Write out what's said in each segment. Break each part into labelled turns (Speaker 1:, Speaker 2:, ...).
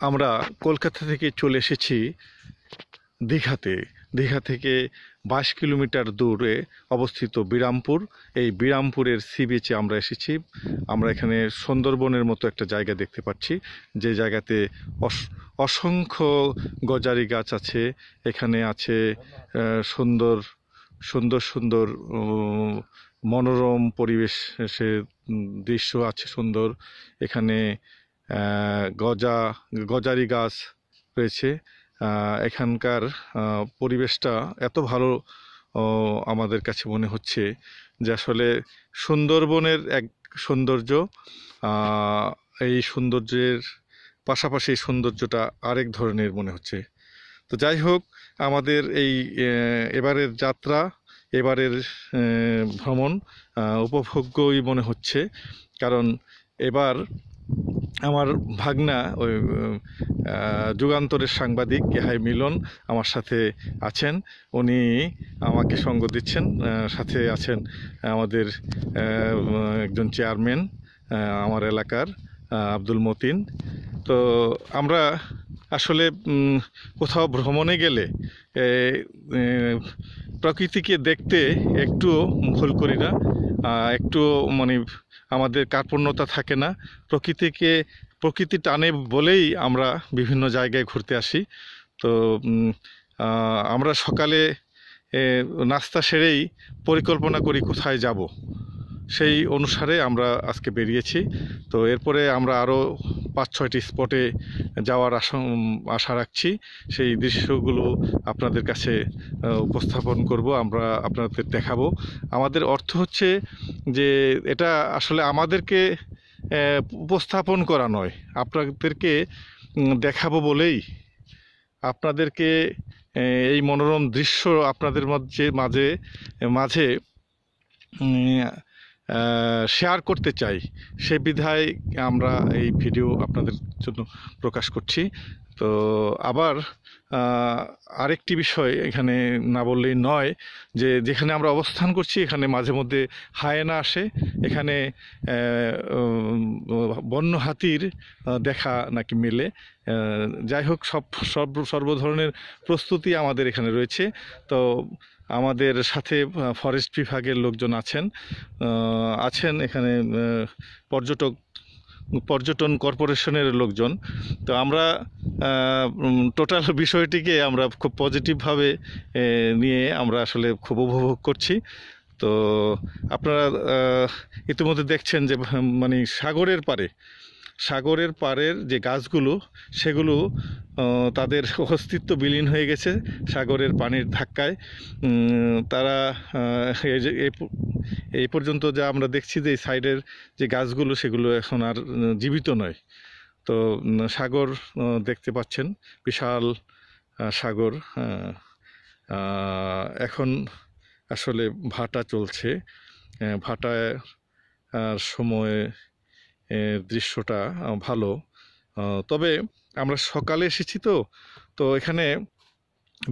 Speaker 1: আমরা কলকাতা থেকে চলে এসেছি দীঘাতে। দীঘা থেকে বাইশ কিলোমিটার দূরে অবস্থিত বিরামপুর। এই বিরামপুরের সি বিচে আমরা এসেছি। আমরা এখানে সুন্দরবনের মতো একটা জায়গা দেখতে পাচ্ছি। যে জায়গাতে অস- অসংখ্য গজারি গাছ আছে। এখানে আছে সুন্দর সুন্দর সুন্দর মনোরম পরিবেশের উম, দৃশ্য আছে সুন্দর। এখানে গজা, গজারি গাছ রয়েছে। এখানকার পরিবেশটা এত ভালো আমাদের কাছে মনে হচ্ছে যে আসলে সুন্দরবনের এক সৌন্দর্য এই সৌন্দর্যের পাশাপাশি সৌন্দর্যটা আরেক ধরনের মনে হচ্ছে। তো যাই হোক, আমাদের এই এবারের যাত্রা, এবারের ভ্রমণ উপভোগ্যই মনে হচ্ছে। কারণ এবার আমার ভাগনা, ওই যুগান্তরের সাংবাদিক ইহাই মিলন আমার সাথে আছেন। উনি আমাকে সঙ্গ দিচ্ছেন সাথে আছেন আমাদের একজন চেয়ারম্যান আমার এলাকার আব্দুল মতিন। তো আমরা আসলে কোথাও ভ্রমণে গেলে প্রকৃতিকে দেখতে একটুও ভুল করি না একটু মানে আমাদের কার্পণ্যতা থাকে না। প্রকৃতিকে, প্রকৃতি টানে বলেই আমরা বিভিন্ন জায়গায় ঘুরতে আসি। তো আমরা সকালে নাস্তা সেরেই পরিকল্পনা করি কোথায় যাব। সেই অনুসারে আমরা আজকে বেরিয়েছি। তো এরপরে আমরা আরও পাঁচ ছয়টি স্পটে যাওয়ার আশা রাখছি। সেই দৃশ্যগুলো আপনাদের কাছে উপস্থাপন করব, আমরা আপনাদের দেখাবো। আমাদের অর্থ হচ্ছে যে এটা আসলে আমাদেরকে উপস্থাপন করা নয়, আপনাদেরকে দেখাবো বলেই। আপনাদেরকে এই মনোরম দৃশ্য আপনাদের মাঝে মাঝে মাঝে শেয়ার করতে চাই, সে বিধায় আমরা এই ভিডিও আপনাদের জন্য প্রকাশ করছি। তো আবার আরেকটি বিষয় এখানে না বললেই নয়, যে যেখানে আমরা অবস্থান করছি, এখানে মাঝে মধ্যে হায়েনা আসে। এখানে বন্য হাতির দেখা নাকি মেলে। যাই হোক, সব সব সর্ব ধরনের প্রস্তুতি আমাদের এখানে রয়েছে। তো আমাদের সাথে ফরেস্ট বিভাগের লোকজন আছেন। আছেন এখানে পর্যটক, পর্যটন কর্পোরেশনের লোকজন। তো আমরা টোটাল বিষয়টিকে আমরা খুব পজিটিভভাবে নিয়ে আমরা আসলে খুব উপভোগ করছি। তো আপনারা ইতিমধ্যে দেখছেন যে মানে সাগরের পারে সাগরের পাড়ের যে গাছগুলো, সেগুলো তাদের অস্তিত্ব বিলীন হয়ে গেছে সাগরের পানির ধাক্কায় তারা এই পর্যন্ত যা আমরা দেখছি যে এই সাইডের যে গাছগুলো, সেগুলো এখন আর জীবিত নয় তো সাগর দেখতে পাচ্ছেন, বিশাল সাগর। এখন আসলে ভাটা চলছে ভাটায় সময় দৃশ্যটা ভালো। তবে আমরা সকালে এসেছি তো তো এখানে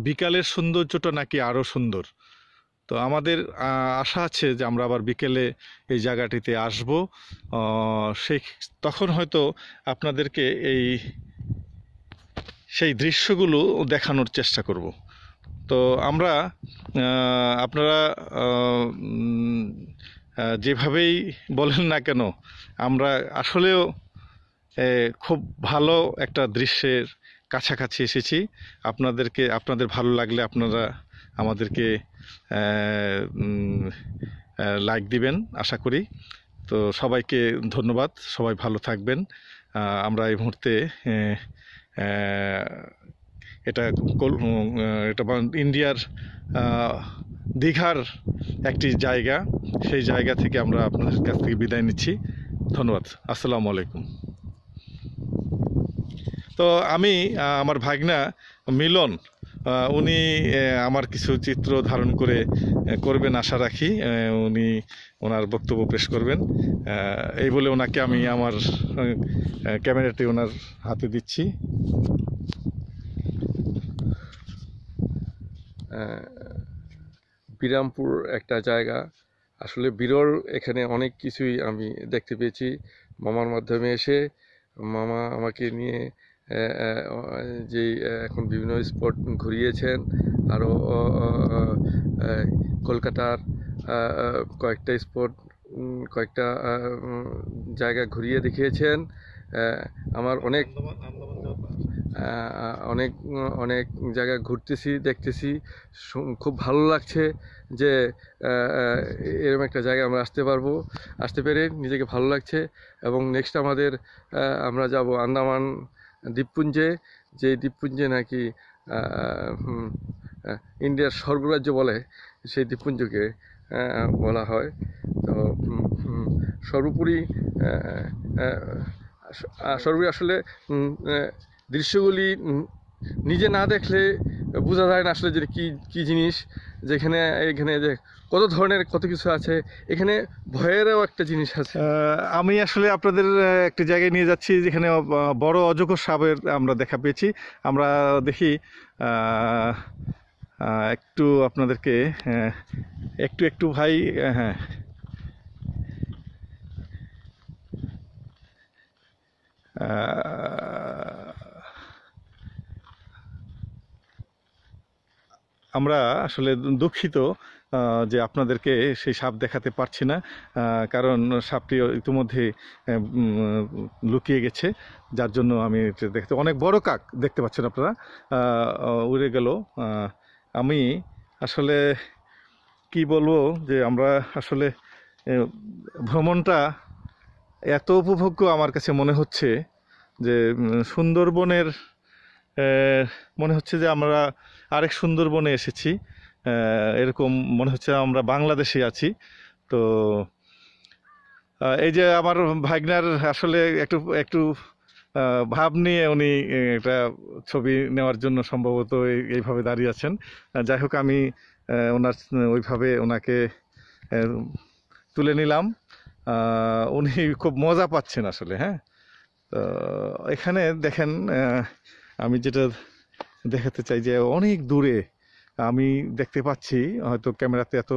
Speaker 1: বিকালের সৌন্দর্যটা নাকি আরও সুন্দর। তো আমাদের আশা আছে যে আমরা আবার বিকেলে এই জায়গাটিতে আসব। সেই, তখন হয়তো আপনাদেরকে এই, সেই দৃশ্যগুলো দেখানোর চেষ্টা করব। তো আমরা আপনারা যেভাবেই বলেন না কেন আমরা আসলেও খুব ভালো একটা দৃশ্যের কাছাকাছি এসেছি। আপনাদেরকে, আপনাদের ভালো লাগলে আপনারা আমাদেরকে লাইক দিবেন, আশা করি। তো সবাইকে ধন্যবাদ, সবাই ভালো থাকবেন। আমরা এই মুহূর্তে এটা এটা ইন্ডিয়ার দীঘার একটি জায়গা। সেই জায়গা থেকে আমরা আপনাদের কাছ থেকে বিদায় নিচ্ছি। ধন্যবাদ, আসসালামু আলাইকুম। তো আমি আমার ভাগনা মিলন উনি আমার কিছু চিত্র ধারণ করে করবেন আশা রাখি উনি ওনার বক্তব্য পেশ করবেন। এই বলে ওনাকে আমি আমার ক্যামেরাটি ওনার হাতে দিচ্ছি।
Speaker 2: বিরামপুর একটা জায়গা আসলে বিরল এখানে অনেক কিছুই আমি দেখতে পেয়েছি। মামার মাধ্যমে এসে মামা আমাকে নিয়ে যে এখন বিভিন্ন স্পট ঘুরিয়েছেন আরও কলকাতার কয়েকটা স্পট কয়েকটা জায়গা ঘুরিয়ে দেখিয়েছেন। আমার অনেক অনেক অনেক জায়গা ঘুরতেছি, দেখতেছি। খুব ভালো লাগছে যে এরকম একটা জায়গায় আমরা আসতে পারব, আসতে পেরে নিজেকে ভালো লাগছে। এবং নেক্সট আমাদের আমরা যাব আন্দামান দ্বীপপুঞ্জে, যে দ্বীপপুঞ্জে নাকি ইন্ডিয়ার স্বর্গরাজ্য বলে, সেই দ্বীপপুঞ্জকে বলা হয়। তো সর্বোপরি সর্বোপরি আসলে দৃশ্যগুলি নিজে না দেখলে বোঝা যায় না আসলে যে কী কী জিনিস। যেখানে এখানে যে কত ধরনের কত কিছু আছে এখানে ভয়েরও একটা জিনিস আছে।
Speaker 1: আমি আসলে আপনাদের একটা জায়গায় নিয়ে যাচ্ছি যেখানে বড় অজগর সাপের আমরা দেখা পেয়েছি। আমরা দেখি একটু আপনাদেরকে একটু একটু ভাই হ্যাঁ। আহ, আমরা আসলে দুঃখিত যে আপনাদেরকে সেই সাপ দেখাতে পারছি না কারণ সাপটি ইতিমধ্যে লুকিয়ে গেছে। যার জন্য আমি দেখতে, অনেক বড় কাক দেখতে পাচ্ছেন আপনারা। উড়ে গেল। আমি আসলে কি বলব যে আমরা আসলে ভ্রমণটা এত উপভোগ্য আমার কাছে মনে হচ্ছে যে সুন্দরবনের মনে হচ্ছে যে আমরা আরেক সুন্দরবনে এসেছি। এরকম মনে হচ্ছে আমরা বাংলাদেশে আছি। তো এই যে আমার ভাগনার আসলে একটু একটু ভাব নিয়ে উনি একটা ছবি নেওয়ার জন্য সম্ভবত এই- এইভাবে দাঁড়িয়ে আছেন। যাই হোক আমি ওনার ওইভাবে ওনাকে তুলে নিলাম। উনি খুব মজা পাচ্ছেন আসলে হ্যাঁ? তো, এখানে দেখেন আমি যেটা দেখাতে চাই যে অনেক দূরে আমি দেখতে পাচ্ছি, হয়তো ক্যামেরাতে এত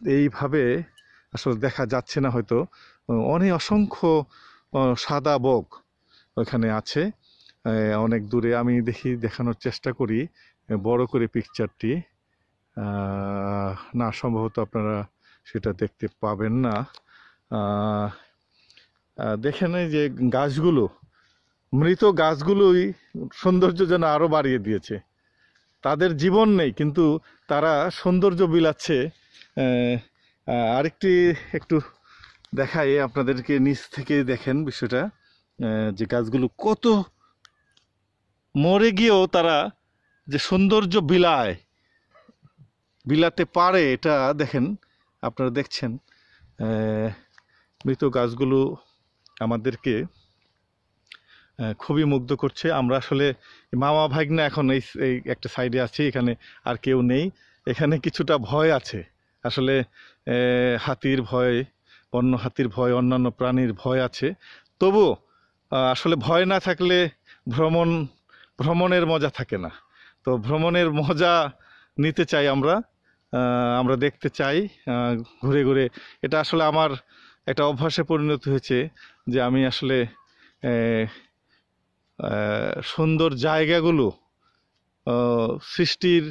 Speaker 1: এইভাবে আসলে দেখা যাচ্ছে না হয়তো। অনেক অসংখ্য সাদা বক ওখানে আছে। অনেক দূরে আমি দেখি দেখানোর চেষ্টা করি বড় করে পিকচারটি না, সম্ভবত আপনারা সেটা দেখতে পাবেন না। দেখেন যে গাছগুলো মৃত গাছগুলোই সৌন্দর্য যেন আরও বাড়িয়ে দিয়েছে। তাদের জীবন নেই, কিন্তু তারা সৌন্দর্য বিলাচ্ছে। আরেকটি একটু দেখায় আপনাদেরকে নিচ থেকে দেখেন বিষয়টা। যে গাছগুলো কত মরে গিয়েও তারা যে সৌন্দর্য বিলায়, বিলাতে পারে এটা দেখেন, আপনারা দেখছেন। মৃত গাছগুলো আমাদেরকে খুবই মুগ্ধ করছে। আমরা আসলে মামা ভাগ্না এখন এই এই একটা সাইডে আছি, এখানে আর কেউ নেই। এখানে কিছুটা ভয় আছে। আসলে হাতির ভয় অন্য হাতির ভয়, অন্যান্য প্রাণীর ভয় আছে। তবু আসলে ভয় না থাকলে ভ্রমণ, ভ্রমণের মজা থাকে না। তো ভ্রমণের মজা নিতে চাই আমরা। আমরা দেখতে চাই ঘুরে ঘুরে। এটা আসলে আমার একটা অভ্যাসে পরিণত হয়েছে যে আমি আসলে সুন্দর জায়গাগুলো সৃষ্টির,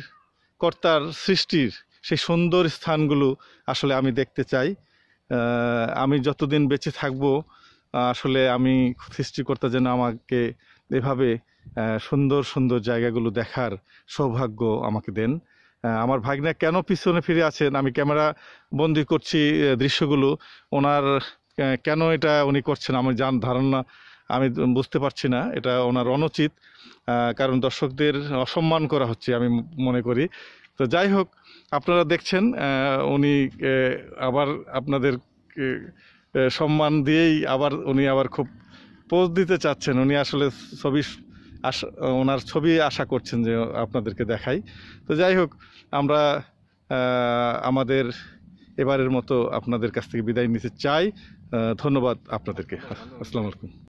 Speaker 1: কর্তার সৃষ্টির সেই সুন্দর স্থানগুলো আসলে আমি দেখতে চাই। আমি যতদিন বেঁচে থাকব, আসলে আমি সৃষ্টিকর্তা যেন আমাকে এভাবে সুন্দর সুন্দর জায়গাগুলো দেখার সৌভাগ্য আমাকে দেন। আমার ভাগ্নে কেন পিছনে ফিরে আছেন? আমি ক্যামেরা বন্দি করছি দৃশ্যগুলো। ওনার কেন এটা উনি করছেন? আমি জান ধারণা আমি বুঝতে পারছি না, এটা ওনার অনুচিত কারণ দর্শকদের অসম্মান করা হচ্ছে আমি মনে করি। তো যাই হোক, আপনারা দেখছেন উনি আবার আপনাদের সম্মান দিয়েই আবার উনি আবার খুব পোজ দিতে চাচ্ছেন। উনি আসলে ছবি আশা, ওনার ছবি আশা করছেন যে আপনাদেরকে দেখাই। তো যাই হোক, আমরা আমাদের এবারের মতো আপনাদের কাছ থেকে বিদায় নিতে চাই। ধন্যবাদ আপনাদেরকে। আসসালামু আলাইকুম।